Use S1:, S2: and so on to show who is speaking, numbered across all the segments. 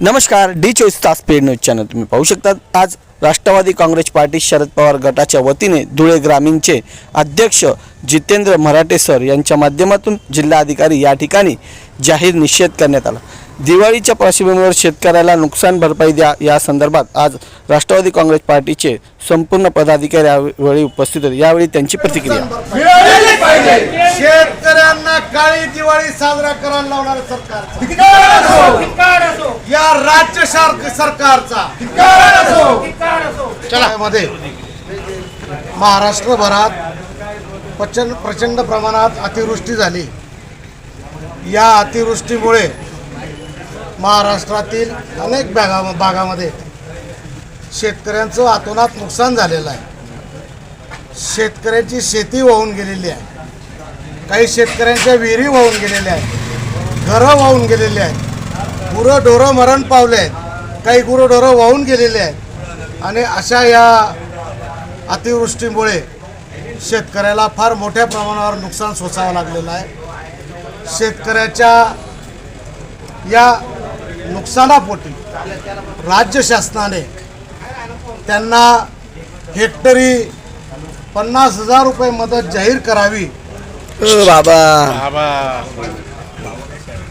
S1: नमस्कार डी चोवीस तास पेड न्यूज चॅनल तुम्ही पाहू शकता आज राष्ट्रवादी काँग्रेस पार्टी शरद पवार गटाच्या वतीने धुळे ग्रामीणचे अध्यक्ष जितेंद्र मराठे सर यांच्या माध्यमातून जिल्हाधिकारी या ठिकाणी जाहीर निषेध करण्यात आला. दिवाळीच्या पार्श्वभूमीवर शेतकऱ्याला नुकसान भरपाई द्या या संदर्भात आज राष्ट्रवादी काँग्रेस पार्टीचे संपूर्ण पदाधिकारी यावेळी उपस्थित होते. यावेळी त्यांची प्रतिक्रिया.
S2: शेतकऱ्यांना काळी दिवाळी साजरा करायला लावणार सरकारचा. या राज्य सरकारचा. मध्ये महाराष्ट्रभरात प्रचंड प्रचंड प्रमाणात अतिवृष्टी झाली. या अतिवृष्टीमुळे महाराष्ट्रातील अनेक भागा भागामध्ये शेतकऱ्यांचं आतोनात नुकसान झालेलं आहे. शेतकऱ्यांची शेती वाहून गेलेली आहे. काही शेतकऱ्यांच्या विहिरी वाहून गेलेल्या आहेत. घरं वाहून गेलेली आहेत. गुरं ढोरं मरण पावले आहेत. काही गुरंढोरं वाहून गेलेले आहेत. आणि अशा या अतिवृष्टीमुळे शेतकऱ्याला फार मोठ्या प्रमाणावर नुकसान सोसावं लागलेलं आहे. शेतकऱ्याच्या या नुकसानापोटी राज्य शासनाने त्यांना हेक्टरी पन्नास हजार रुपये मदत जाहीर करावी.
S1: बाबा.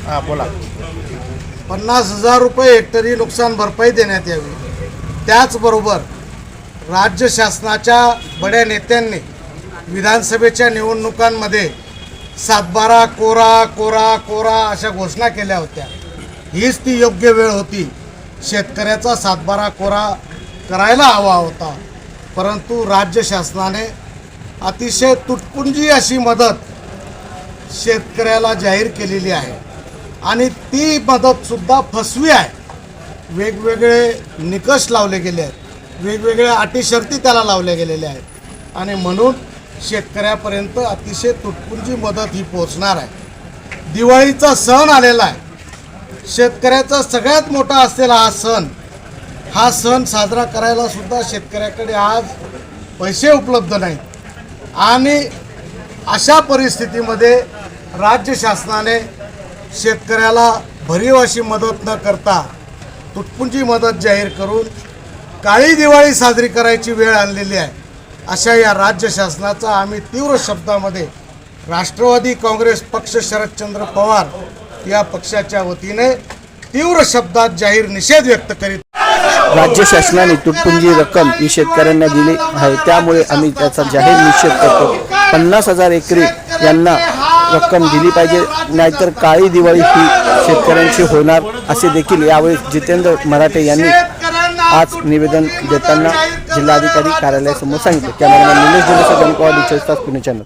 S2: हा बोला. पन्नास हजार रुपये हेक्टरी नुकसान भरपाई देण्यात यावी. त्याचबरोबर राज्य शासनाच्या बड्या नेत्यांनी विधानसभेच्या निवडणुकांमध्ये सातबारा कोरा कोरा कोरा अशा घोषणा केल्या होत्या. हीच ती योग्य वेळ होती. शेतकऱ्याचा सातबारा कोरा करायला हवा होता. परंतु राज्य शासनाने अतिशय तुटपुंजी अशी मदत शेतकऱ्याला जाहीर केलेली आहे. आणि ती मदतसुद्धा फसवी आहे. वेगवेगळे निकष लावले गेले आहेत. वेगवेगळ्या अटी शर्ती त्याला लावल्या गेलेल्या आहेत. आणि म्हणून शेतकऱ्यापर्यंत अतिशय तुटपुंजी मदत ही पोचणार आहे. दिवाळीचा सण आलेला आहे. शेतकऱ्याचा सगळ्यात मोठा असलेला हा सण हा सण साजरा करायला सुद्धा शेतकऱ्याकडे आज पैसे उपलब्ध नाहीत. आणि अशा परिस्थितीमध्ये राज्य शासनाने शेतकऱ्याला भरीव अशी मदत न करता तुटपुंजी मदत जाहीर करून काळी दिवाळी साजरी करायची वेळ आणलेली आहे. अशा या राज्य शासनाचा आम्ही तीव्र शब्दामध्ये राष्ट्रवादी काँग्रेस पक्ष शरदचंद्र पवार या पक्षाच्या वतीने तीव्र शब्दात जाहीर निषेध व्यक्त करीत
S1: राज्य शासनाने तुटपुंजी रक्कम ही शेतकऱ्यांना दिली आहे. त्यामुळे आम्ही त्याचा जाहीर निषेध करतो. पन्नास हजार एकरी यांना रक्कम दिली पाहिजे. नाहीतर काळी दिवाळी ही शेतकऱ्यांची होणार असे देखील यावेळी जितेंद्र मराठे यांनी आज निवेदन देताना जिल्हाधिकारी कार्यालयासमोर सांगितले. कॅमेरामॅन निलेश दिवस पुणे चॅनल